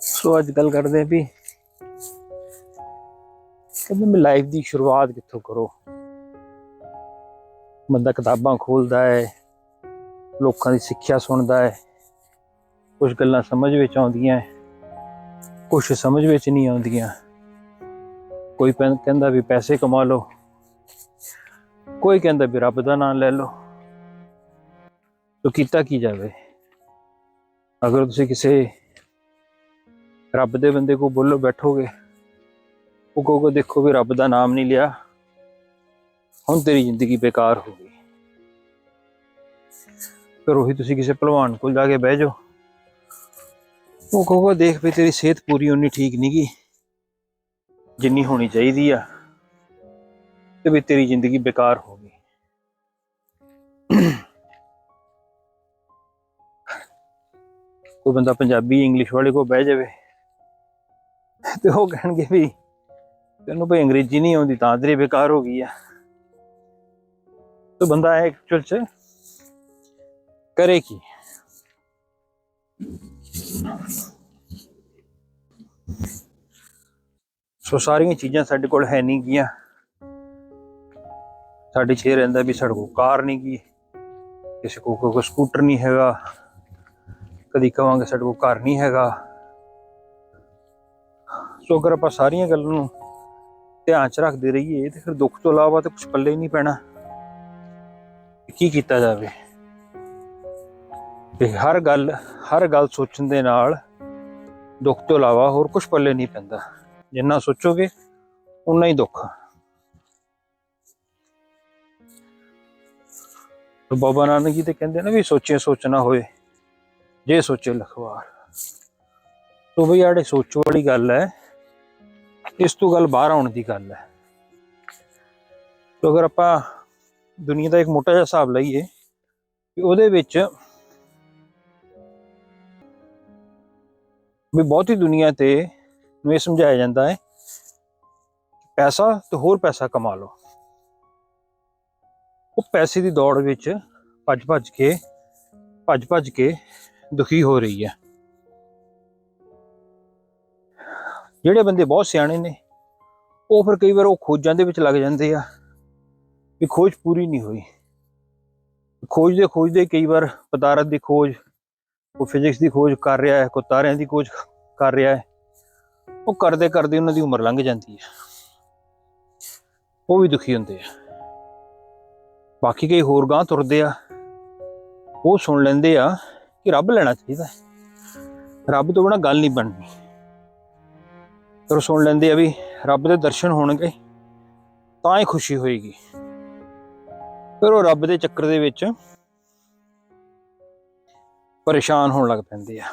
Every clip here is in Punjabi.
ਸੋ ਅੱਜ ਗੱਲ ਕਰਦੇ ਆਂ ਵੀ ਕਹਿੰਦੇ ਮੈਂ ਲਾਈਫ ਦੀ ਸ਼ੁਰੂਆਤ ਕਿੱਥੋਂ ਕਰੋ? ਬੰਦਾ ਕਿਤਾਬਾਂ ਖੋਲਦਾ ਹੈ, ਲੋਕਾਂ ਦੀ ਸਿੱਖਿਆ ਸੁਣਦਾ ਹੈ ਕੁਝ ਗੱਲਾਂ ਸਮਝ ਵਿੱਚ ਆਉਂਦੀਆਂ ਕੁਝ ਸਮਝ ਵਿੱਚ ਨਹੀਂ ਆਉਂਦੀਆਂ। ਕੋਈ ਪੈਂ- ਕਹਿੰਦਾ ਵੀ ਪੈਸੇ ਕਮਾ ਲਓ, ਕੋਈ ਕਹਿੰਦਾ ਵੀ ਰੱਬ ਦਾ ਨਾਮ ਲੈ ਲਓ। ਤੋ ਕੀਤਾ ਕੀ ਜਾਵੇ? ਅਗਰ ਤੁਸੀਂ ਕਿਸੇ ਰੱਬ ਦੇ ਬੰਦੇ ਕੋ ਬੋਲੋ ਬੈਠੋਗੇ, ਉਹ ਕਹੋਗੇ, ਦੇਖੋ ਵੀ ਰੱਬ ਦਾ ਨਾਮ ਨਹੀਂ ਲਿਆ, ਹੁਣ ਤੇਰੀ ਜ਼ਿੰਦਗੀ ਬੇਕਾਰ ਹੋ ਗਈ। ਫਿਰ ਉਹੀ ਤੁਸੀਂ ਕਿਸੇ ਭਲਵਾਨ ਕੋਲ ਜਾ ਕੇ ਬਹਿ ਜਾਓ। ਉਹ ਕਹੋਗਾ, ਦੇਖ ਵੀ ਤੇਰੀ ਸਿਹਤ ਪੂਰੀ ਉਨੀ ਠੀਕ ਨਹੀਂ ਗੀ, ਜਿੰਨੀ ਹੋਣੀ ਚਾਹੀਦੀ ਆ, ਤੇ ਵੀ ਤੇਰੀ ਜ਼ਿੰਦਗੀ ਬੇਕਾਰ ਹੋ ਗਈ। ਕੋਈ ਬੰਦਾ ਪੰਜਾਬੀ, ਇੰਗਲਿਸ਼ ਵਾਲੇ ਕੋਲ ਬਹਿ ਜਾਵੇ। ਤੇ ਉਹ ਕਹਿਣਗੇ ਵੀ ਤੈਨੂੰ ਭਈ ਅੰਗਰੇਜ਼ੀ ਨਹੀਂ ਆਉਂਦੀ, ਤਾਂ ਤੇਰੀ ਬੇਕਾਰ ਹੋ ਗਈ ਆ। ਤੇ ਬੰਦਾ ਐਕਚੁਅਲ ਚ, ਕਰੇ ਕੀ? ਸੋ ਸਾਰੀਆਂ ਚੀਜ਼ਾਂ ਸਾਡੇ ਕੋਲ ਹੈ ਨਹੀਂ ਗੀਆਂ। ਸਾਡੇ ਛੇ ਰਹਿੰਦਾ ਵੀ ਸਾਡੇ ਕੋਲ ਕਾਰ ਨਹੀਂ ਗਈ, ਕਿਸੇ ਕੋਲ ਕੋਈ ਸਕੂਟਰ ਨਹੀਂ ਹੈਗਾ, ਕਦੀ ਕਵਾਂਗੇ ਸਾਡੇ ਕੋਲ ਘਰ ਨਹੀਂ ਹੈਗਾ। ਸੋ ਅਗਰ ਆਪਾਂ ਸਾਰੀਆਂ ਗੱਲਾਂ ਨੂੰ ਧਿਆਨ ਚ ਰੱਖਦੇ ਰਹੀਏ ਤੇ ਫਿਰ ਦੁੱਖ ਤੋਂ ਇਲਾਵਾ ਤਾਂ ਕੁਝ ਪੱਲੇ ਹੀ ਨਹੀਂ ਪੈਣਾ। ਕੀ ਕੀਤਾ ਜਾਵੇ? ਤੇ ਹਰ ਗੱਲ ਹਰ ਗੱਲ ਸੋਚਣ ਦੇ ਨਾਲ ਦੁੱਖ ਤੋਂ ਇਲਾਵਾ ਹੋਰ ਕੁਝ ਪੱਲੇ ਨਹੀਂ ਪੈਂਦਾ। ਜਿੰਨਾ ਸੋਚੋਗੇ ਉਨਾ ਹੀ ਦੁੱਖ। ਆ। ਬਾਬਾ ਨਾਨਕ ਜੀ ਤੇ ਕਹਿੰਦੇ ਨੇ ਵੀ ਸੋਚੇ ਸੋਚਣਾ ਹੋਏ, ਜੇ ਸੋਚੇ ਲਖਵਾਰ। ਤੋ ਬਈ ਆੜੇ ਸੋਚੋ ਵਾਲੀ ਗੱਲ ਹੈ ਇਸ ਤੋਂ ਗੱਲ ਬਾਹਰ ਆਉਣ ਦੀ ਗੱਲ ਹੈ। ਅਗਰ ਆਪਾਂ ਦੁਨੀਆ ਦਾ ਇੱਕ ਮੋਟਾ ਜਿਹਾ ਹਿਸਾਬ ਲਈਏ ਕਿ ਉਹਦੇ ਵਿੱਚ ਵੀ ਬਹੁਤੀ ਦੁਨੀਆ ਤੇ ਨੂੰ ਇਹ ਸਮਝਾਇਆ ਜਾਂਦਾ ਹੈ, ਪੈਸਾ ਤੇ ਹੋਰ ਪੈਸਾ ਕਮਾ ਲਓ। ਉਹ ਪੈਸੇ ਦੀ ਦੌੜ ਵਿੱਚ ਭੱਜ ਭੱਜ ਕੇ ਭੱਜ ਭੱਜ ਕੇ ਦੁਖੀ ਹੋ ਰਹੀ ਹੈ। ਜਿਹੜੇ ਬੰਦੇ ਬਹੁਤ ਸਿਆਣੇ ਨੇ, ਉਹ ਫਿਰ ਕਈ ਵਾਰ ਉਹ ਖੋਜਾਂ ਦੇ ਵਿੱਚ ਲੱਗ ਜਾਂਦੇ ਆ ਵੀ ਖੋਜ ਪੂਰੀ ਨਹੀਂ ਹੋਈ। ਖੋਜਦੇ ਖੋਜਦੇ ਕਈ ਵਾਰ ਪਦਾਰਥ ਦੀ ਖੋਜ, ਕੋਈ ਫਿਜ਼ਿਕਸ ਦੀ ਖੋਜ ਕਰ ਰਿਹਾ ਹੈ, ਕੋਈ ਤਾਰਿਆਂ ਦੀ ਖੋਜ ਕਰ ਰਿਹਾ ਹੈ, ਉਹ ਕਰਦੇ ਕਰਦੇ ਉਹਨਾਂ ਦੀ ਉਮਰ ਲੰਘ ਜਾਂਦੀ ਹੈ। ਉਹ ਵੀ ਦੁਖੀ ਹੁੰਦੇ ਆ। ਬਾਕੀ ਕਈ ਹੋਰ ਗਾਂ ਤੁਰਦੇ ਆ, ਉਹ ਸੁਣ ਲੈਂਦੇ ਆ ਕਿ ਰੱਬ ਲੈਣਾ ਚਾਹੀਦਾ ਰੱਬ ਤੋਂ ਬਿਨਾ ਗੱਲ ਨਹੀਂ ਬਣਨੀ। ਫਿਰ ਉਹ ਸੁਣ ਲੈਂਦੇ ਆ ਵੀ ਰੱਬ ਦੇ ਦਰਸ਼ਨ ਹੋਣਗੇ, ਤਾਂ ਹੀ ਖੁਸ਼ੀ ਹੋਏਗੀ। ਫਿਰ ਉਹ ਰੱਬ ਦੇ ਚੱਕਰ ਦੇ ਵਿੱਚ ਪਰੇਸ਼ਾਨ ਹੋਣ ਲੱਗ ਪੈਂਦੇ ਆ।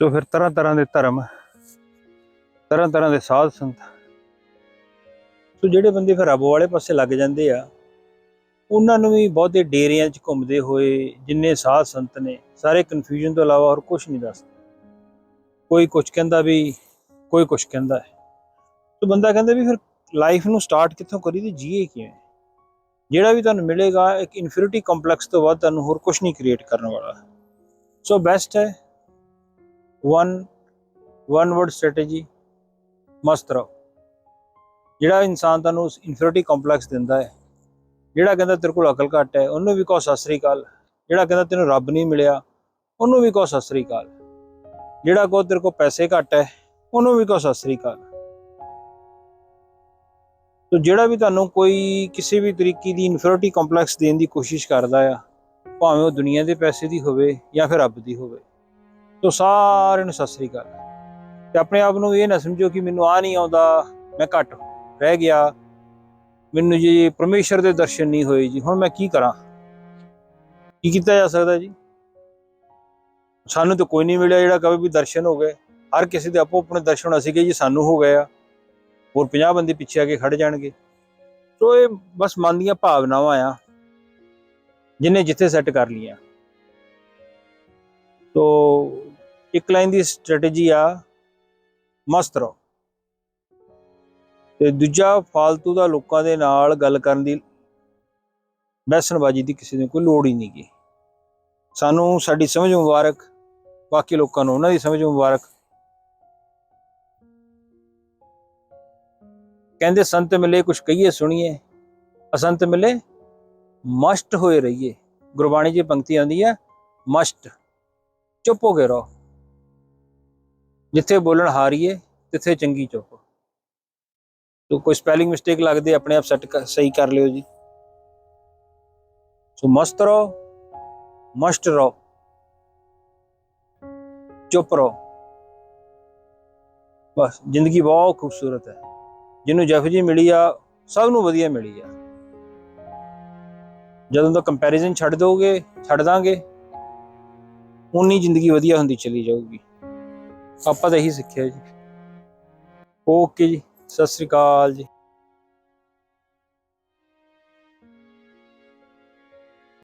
ਸੋ ਫਿਰ ਤਰ੍ਹਾਂ ਤਰ੍ਹਾਂ ਦੇ ਧਰਮ, ਤਰ੍ਹਾਂ ਤਰ੍ਹਾਂ ਦੇ ਸਾਧ ਸੰਤ ਸੋ ਜਿਹੜੇ ਬੰਦੇ ਫਿਰ ਰੱਬ ਵਾਲੇ ਪਾਸੇ ਲੱਗ ਜਾਂਦੇ ਆ ਉਹਨਾਂ ਨੂੰ ਵੀ ਬਹੁਤੇ ਡੇਰਿਆਂ 'ਚ ਘੁੰਮਦੇ ਹੋਏ ਜਿੰਨੇ ਸਾਧ ਸੰਤ ਨੇ, ਸਾਰੇ ਕਨਫਿਊਜ਼ਨ ਤੋਂ ਇਲਾਵਾ ਹੋਰ ਕੁਝ ਨਹੀਂ ਦੱਸਦੇ। ਕੋਈ ਕੁਝ ਕਹਿੰਦਾ ਵੀ, ਕੋਈ ਕੁਝ ਕਹਿੰਦਾ ਹੈ। ਸੋ ਬੰਦਾ ਕਹਿੰਦਾ ਵੀ ਫਿਰ ਲਾਈਫ ਨੂੰ ਸਟਾਰਟ ਕਿੱਥੋਂ ਕਰੀ ਤੇ ਜੀਏ ਕਿਵੇਂ? ਜਿਹੜਾ ਵੀ ਤੁਹਾਨੂੰ ਮਿਲੇਗਾ, ਇੱਕ ਇਨਫਿਨਿਟੀ ਕੰਪਲੈਕਸ ਤੋਂ ਬਾਅਦ ਤੁਹਾਨੂੰ ਹੋਰ ਕੁਝ ਨਹੀਂ ਕ੍ਰੀਏਟ ਕਰਨ ਵਾਲਾ। ਸੋ ਬੈਸਟ ਹੈ ਵਨ ਵਨ ਵਰਡ ਸਟ੍ਰੈਟਜੀ ਮਸਤ ਰਹੋ। ਜਿਹੜਾ ਇਨਸਾਨ ਤੁਹਾਨੂੰ ਉਸ ਇਨਫਿਨਿਟੀ ਕੰਪਲੈਕਸ ਦਿੰਦਾ ਹੈ ਜਿਹੜਾ ਕਹਿੰਦਾ ਤੇਰੇ ਕੋਲ ਅਕਲ ਘੱਟ ਹੈ, ਉਹਨੂੰ ਵੀ ਕਹੋ ਸਤਿ ਸ੍ਰੀ ਅਕਾਲ। ਜਿਹੜਾ ਕਹਿੰਦਾ ਤੈਨੂੰ ਰੱਬ ਨਹੀਂ ਮਿਲਿਆ, ਉਹਨੂੰ ਵੀ ਕਹੋ ਸਤਿ ਸ੍ਰੀ ਅਕਾਲ। ਜਿਹੜਾ ਕਹੋ ਤੇਰੇ ਕੋਲ ਪੈਸੇ ਘੱਟ ਹੈ, ਉਹਨੂੰ ਵੀ ਕਹੋ ਸਤਿ ਸ੍ਰੀ ਅਕਾਲ। ਤੋ ਜਿਹੜਾ ਵੀ ਤੁਹਾਨੂੰ ਕੋਈ ਕਿਸੇ ਵੀ ਤਰੀਕੇ ਦੀ ਇਨਫੀਰੀਟੀ ਕੰਪਲੈਕਸ ਦੇਣ ਦੀ ਕੋਸ਼ਿਸ਼ ਕਰਦਾ ਆ, ਭਾਵੇਂ ਉਹ ਦੁਨੀਆ ਦੇ ਪੈਸੇ ਦੀ ਹੋਵੇ ਜਾਂ ਫਿਰ ਰੱਬ ਦੀ ਹੋਵੇ, ਤੋ ਸਾਰਿਆਂ ਨੂੰ ਸਤਿ ਸ੍ਰੀ ਅਕਾਲ। ਤੇ ਆਪਣੇ ਆਪ ਨੂੰ ਇਹ ਨਾ ਸਮਝੋ ਕਿ ਮੈਨੂੰ ਆ ਨਹੀਂ ਆਉਂਦਾ, ਮੈਂ ਘੱਟ ਰਹਿ ਗਿਆ ਮੈਨੂੰ ਜੀ ਪਰਮੇਸ਼ਰ ਦੇ ਦਰਸ਼ਨ ਨਹੀਂ ਹੋਏ ਜੀ। ਹੁਣ ਮੈਂ ਕੀ ਕਰਾਂ? ਕੀ ਕੀਤਾ ਜਾ ਸਕਦਾ ਜੀ? ਸਾਨੂੰ ਤਾਂ ਕੋਈ ਨਹੀਂ ਮਿਲਿਆ ਜਿਹੜਾ ਕਵੇ ਵੀ ਦਰਸ਼ਨ ਹੋ ਗਏ। ਹਰ ਕਿਸੇ ਦੇ ਆਪੋ ਆਪਣੇ ਦਰਸ਼ਨ ਅਸੀਂ ਕਿ ਜੀ, ਸਾਨੂੰ ਹੋ ਗਏ ਆ। ਹੋਰ 50 ਬੰਦੇ ਪਿੱਛੇ ਆ ਕੇ ਖੜ ਜਾਣਗੇ। ਸੋ ਇਹ ਬਸ ਮਨ ਦੀਆਂ ਭਾਵਨਾਵਾਂ ਆ, ਜਿਨੇ ਜਿੱਥੇ ਸੈੱਟ ਕਰ ਲੀਆਂ ਤੋ ਇੱਕ ਲਾਈਨ ਦੀ ਸਟ੍ਰੈਟਜੀ ਆ, ਮਸਤ ਰਹੋ। ਤੇ ਦੂਜਾ ਫਾਲਤੂ ਦਾ ਲੋਕਾਂ ਦੇ ਨਾਲ ਗੱਲ ਕਰਨ ਦੀ ਬੈਸਣਬਾਜੀ ਦੀ ਕਿਸੇ ਨੂੰ ਕੋਈ ਲੋੜ ਹੀ ਨਹੀਂ ਗੀ। ਸਾਨੂੰ ਸਾਡੀ ਸਮਝ ਮੁਬਾਰਕ, ਬਾਕੀ ਲੋਕਾਂ ਨੂੰ ਉਹਨਾਂ ਦੀ ਸਮਝ ਮੁਬਾਰਕ। ਕਹਿੰਦੇ, ਸੰਤ ਮਿਲੇ, ਕੁਛ ਕਹੀਏ, ਸੁਣੀਏ। ਅਸੰਤ ਮਿਲੇ, ਮਸਟ ਹੋਏ ਰਹੀਏ। ਗੁਰਬਾਣੀ 'ਚ ਪੰਕਤੀ ਆਉਂਦੀ ਹੈ ਮਸਟ। ਚੁੱਪ ਹੋ ਕੇ ਰਹੋ। ਜਿੱਥੇ ਬੋਲਣ ਹਾਰੀਏ, ਤਿੱਥੇ ਚੰਗੀ ਚੁੱਪ। ਤੋ ਕੋਈ ਸਪੈਲਿੰਗ ਮਿਸਟੇਕ ਲੱਗਦੀ ਆਪਣੇ ਆਪ ਸੈੱਟ ਸਹੀ ਕਰ ਲਿਓ ਜੀ। ਸੋ ਮਸਤ ਰਹੋ, ਮਸਟ ਰਹੋ। ਚੁੱਪ ਰਹੋ। ਬਸ, ਜ਼ਿੰਦਗੀ ਬਹੁਤ ਖੂਬਸੂਰਤ ਹੈ। ਜਿਹਨੂੰ ਜਫ ਜੀ ਮਿਲੀ ਆ, ਸਭ ਨੂੰ ਵਧੀਆ ਮਿਲੀ ਆ। ਜਦੋਂ ਦਾ ਕੰਪੈਰੀਜ਼ਨ ਛੱਡ ਦੋਗੇ, ਛੱਡ ਦਾਂਗੇ ਉਨੀ ਜ਼ਿੰਦਗੀ ਵਧੀਆ ਹੁੰਦੀ ਚਲੀ ਜਾਊਗੀ। ਆਪਾਂ ਤਾਂ ਇਹੀ ਸਿੱਖਿਆ ਜੀ। ਓਕੇ ਜੀ। ਸਤਿ ਸ੍ਰੀ ਅਕਾਲ ਜੀ।